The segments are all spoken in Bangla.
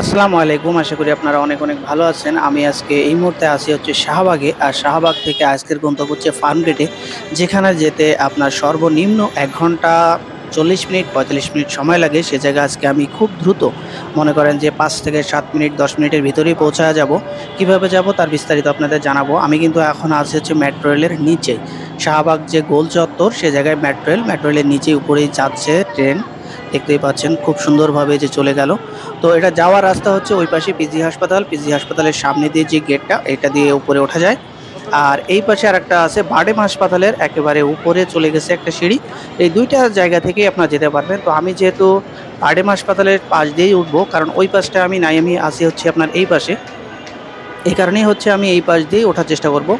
আসসালামু আলাইকুম, আশা করি আপনারা অনেক অনেক ভালো আছেন। আমি আজকে এই মুহূর্তে আসি হচ্ছে শাহবাগে, আর শাহবাগ থেকে আজকের গন্তব্য হচ্ছে ফার্ম গেটে, যেখানে যেতে আপনার সর্বনিম্ন এক ঘণ্টা চল্লিশ মিনিট, পঁয়তাল্লিশ মিনিট সময় লাগে। সে জায়গায় আজকে আমি খুব দ্রুত, মনে করেন যে পাঁচ থেকে সাত মিনিট, দশ মিনিটের ভিতরেই পৌঁছা যাব। কীভাবে যাব তার বিস্তারিত আপনাদের জানাব। আমি কিন্তু এখন আছি হচ্ছে মেট্রো রেলের নিচে। শাহবাগ যে গোল চত্বর সে জায়গায় মেট্রো রেল মেট্রো রেলের নিচে উপরেই যাচ্ছে ট্রেন দেখতেই পাচ্ছেন, খুব সুন্দরভাবে যে চলে গেল। তো এটা যাওয়ার রাস্তা হচ্ছে ওই পাশে পিজি হাসপাতাল। পিজি হাসপাতালের সামনে দিয়ে যে গেটটা, এটা দিয়ে উপরে ওঠা যায়। আর এই পাশে আর একটা আছে, বাডেম হাসপাতালের একেবারে উপরে চলে গেছে একটা সিঁড়ি। এই দুইটা জায়গা থেকেই আপনারা যেতে পারবেন। তো আমি যেহেতু বাডেম হাসপাতালের পাশ দিয়েই উঠবো, কারণ ওই পাশটা আমি নাই, আমি আসি হচ্ছে আপনার এই পাশে। এই কারণেই হচ্ছে আমি এই পাশ দিয়েই ওঠার চেষ্টা করব।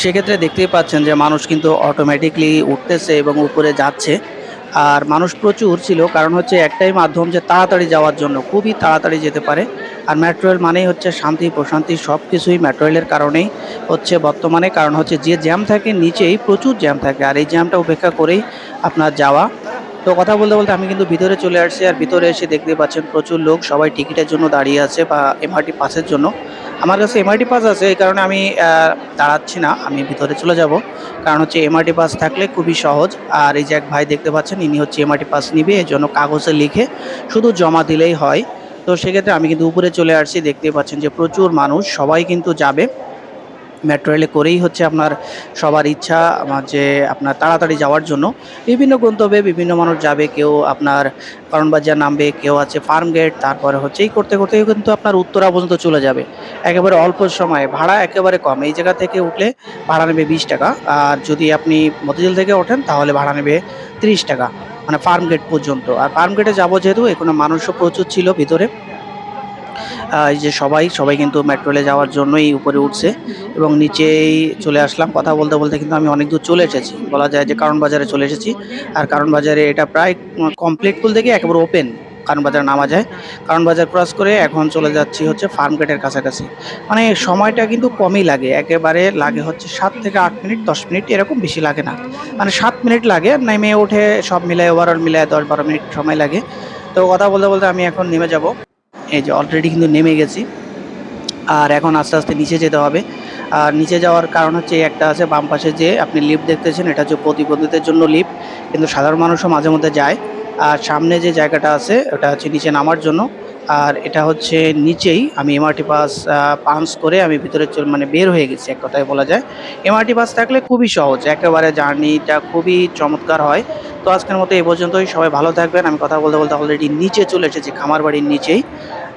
সেক্ষেত্রে দেখতেই পাচ্ছেন যে মানুষ কিন্তু অটোমেটিকলি উঠতেছে এবং উপরে যাচ্ছে। আর মানুষ প্রচুর ছিল, কারণ হচ্ছে একটাই মাধ্যম যে তাড়াতাড়ি যাওয়ার জন্য, খুবই তাড়াতাড়ি যেতে পারে। আর মেট্রো রেল মানেই হচ্ছে শান্তি, প্রশান্তি সব কিছুই মেট্রো রেলের কারণেই হচ্ছে বর্তমানে, কারণ হচ্ছে যে জ্যাম থাকে নিচেই প্রচুর জ্যাম থাকে, আর এই জ্যামটা উপেক্ষা করেই আপনার যাওয়া। তো কথা বলতে বলতে আমি কিন্তু ভিতরে চলে আসছি, আর ভিতরে এসে দেখতে পাচ্ছেন প্রচুর লোক, সবাই টিকিটের জন্য দাঁড়িয়ে আছে বা এমআরটি পাসের জন্য। আমার কাছে এমআরটি পাস আছে, এই কারণে আমি দাঁড়াচ্ছি না, আমি ভিতরে চলে যাব। কারণ হচ্ছে এমআরটি পাস থাকলে খুবই সহজ। আর এই যে এক ভাই দেখতে পাচ্ছেন, ইনি হচ্ছে এমআরটি পাস নিবে এর জন্য কাগজে লিখে শুধু জমা দিলেই হয়। তো সেক্ষেত্রে আমি কিন্তু উপরে চলে আসছি দেখতে পাচ্ছেন যে প্রচুর মানুষ, সবাই কিন্তু যাবে। মেট্রো রেলে করেই হচ্ছে আপনার সবার ইচ্ছা, আমার যে আপনার তাড়াতাড়ি যাওয়ার জন্য। বিভিন্ন গন্তব্যে বিভিন্ন মানুষ যাবে, কেউ আপনার করণবাজার নামবে, কেউ আছে ফার্ম গেট তারপরে হচ্ছে এই করতে করতে কিন্তু আপনার উত্তরা পর্যন্ত চলে যাবে। একেবারে অল্প সময়ে, ভাড়া একেবারে কম। এই জায়গা থেকে উঠলে ভাড়া নেবে বিশ টাকা, আর যদি আপনি মতিঝিল থেকে ওঠেন তাহলে ভাড়া নেবে তিরিশ টাকা মানে ফার্ম গেট পর্যন্ত। আর ফার্ম গেটে যাব যেহেতু, এখানে মানুষও প্রচুর ছিল ভিতরে। এই যে সবাই সবাই কিন্তু মেট্রো রেলে যাওয়ার জন্যই উপরে উঠছে এবং নিচেই চলে আসলাম। কথা বলতে বলতে কিন্তু আমি অনেক দূর চলে এসেছি। বলা যায় যে কারণ বাজারে চলে এসেছি। আর কারণ বাজারে এটা প্রায় কমপ্লিট বলতে থেকে একেবারে ওপেন কারণ বাজার নামা যায়। কারণ বাজার ক্রস করে এখন চলে যাচ্ছি হচ্ছে ফার্ম গেটের কাছাকাছি। মানে সময়টা কিন্তু কমই লাগে। একেবারে লাগে হচ্ছে সাত থেকে আট মিনিট, দশ মিনিট এরকম বেশি লাগে না। মানে সাত মিনিট লাগে, নেমে ওঠে সব মিলায় ওভারঅল মিলায় দশ বারো মিনিট সময় লাগে। তো কথা বলতে বলতে আমি এখন নেমে যাব। এই যে অলরেডি কিন্তু নেমে গেছি। আর এখন আস্তে আস্তে নিচে যেতে হবে। আর নিচে যাওয়ার কারণ হচ্ছে একটা আছে, বাম পাশে যে আপনি লিফট দেখতেছেন, এটা হচ্ছে প্রতিবন্ধীদের জন্য লিফট কিন্তু সাধারণ মানুষও মাঝে মধ্যে যায়। আর সামনে যে জায়গাটা আছে, ওটা হচ্ছে নিচে নামার জন্য। আর এটা হচ্ছে নিচেই আমি এমআরটি পাস পাঞ্চ করে আমি ভিতরে চল- মানে বের হয়ে গেছি, এক কথায় বলা যায়। এমআরটি পাস থাকলে খুবই সহজ, একেবারে জার্নিটা খুবই চমৎকার হয়। তো আজকের মতো এই পর্যন্তই, সবাই ভালো থাকবেন। আমি কথা বলতে বলতে অলরেডি নিচে চলে এসেছি খামার বাড়ির নিচেই।